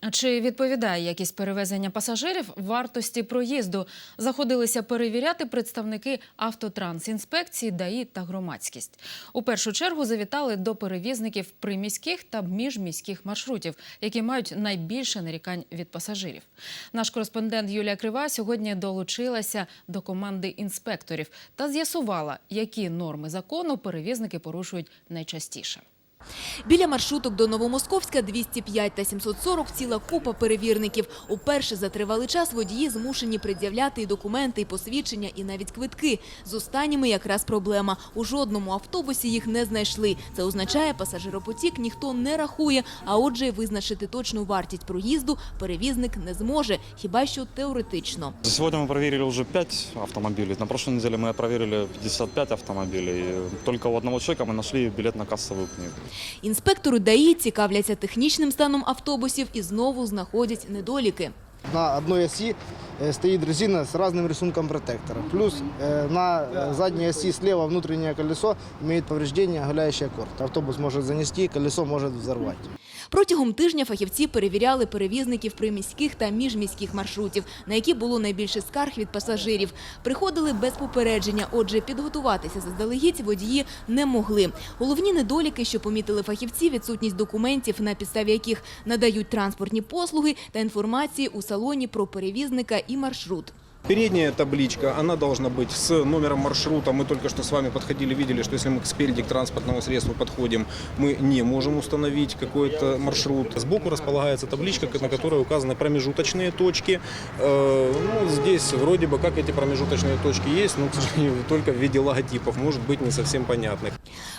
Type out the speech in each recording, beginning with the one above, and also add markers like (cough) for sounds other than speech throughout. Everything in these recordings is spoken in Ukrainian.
А Чи відповідає якість перевезення пасажирів вартості проїзду? Заходилися перевіряти представники автотрансінспекції, ДАІ та громадськість. У першу чергу завітали до перевізників приміських та міжміських маршрутів, які мають найбільше нарікань від пасажирів. Наш кореспондент Юлія Крива сьогодні долучилася до команди інспекторів та з'ясувала, які норми закону перевізники порушують найчастіше. Біля маршруток до Новомосковська 205 та 740 ціла купа перевірників. Уперше за тривалий час водії змушені пред'являти і документи, і посвідчення, і навіть квитки. З останніми якраз проблема. У жодному автобусі їх не знайшли. Це означає, пасажиропотік ніхто не рахує, а отже, й визначити точну вартість проїзду перевізник не зможе, хіба що теоретично. За Сегодня мы проверили уже 5 автомобилей. На прошлой неделе мы проверили 55 автомобилей. Только у одного человека мы нашли билет на кассовую книгу. Інспектори ДАІ цікавляться технічним станом автобусів і знову знаходять недоліки. На одной оси э, стоит резина с разным рисунком протектора. Плюс э, на э, задней оси слева внутреннее колесо имеет повреждение оголяющая корт. Автобус может занести, колесо может взорвать. Протягом тижня фахівці перевіряли перевізників приміських та міжміських маршрутів, на які було найбільше скарг від пасажирів. Приходили без попередження, отже, підготуватися заздалегідь водії не могли. Головні недоліки, що помітили фахівці, відсутність документів, на підставі яких надають транспортні послуги та інформації у салоні про перевізника і маршрут. Передняя табличка, она должна быть с номером маршрута. Мы только что с вами подходили, видели, что если мы спереди к транспортному средству подходим, мы не можем установить какой-то маршрут. Сбоку располагается табличка, на которой указаны промежуточные точки. Э, ну, здесь вроде бы как эти промежуточные точки есть, но, к сожалению, (laughs) только в виде логотипов. Может быть не совсем понятных.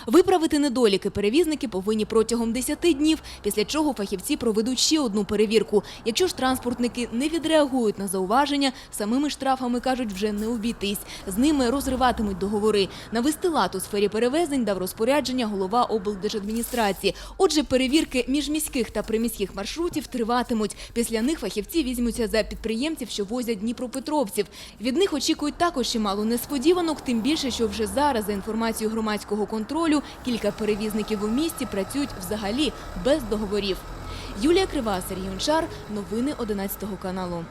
Виправити недоліки перевізники повинні протягом 10 днів, після чого фахівці проведуть ще одну перевірку. Якщо ж транспортники не відреагують на зауваження, самими штрафами, кажуть, вже не обійтись. З ними розриватимуть договори. Навести лад у сфері перевезень дав розпорядження голова облдержадміністрації. Отже, перевірки міжміських та приміських маршрутів триватимуть. Після них фахівці візьмуться за підприємців, що возять дніпропетровців. Від них очікують також чимало несподіванок, тим більше, що вже зараз, за інформацією громадського контролю, кілька перевізників у місті працюють взагалі без договорів. Юлія Крива, Сергій Гончар. Новини 11 каналу.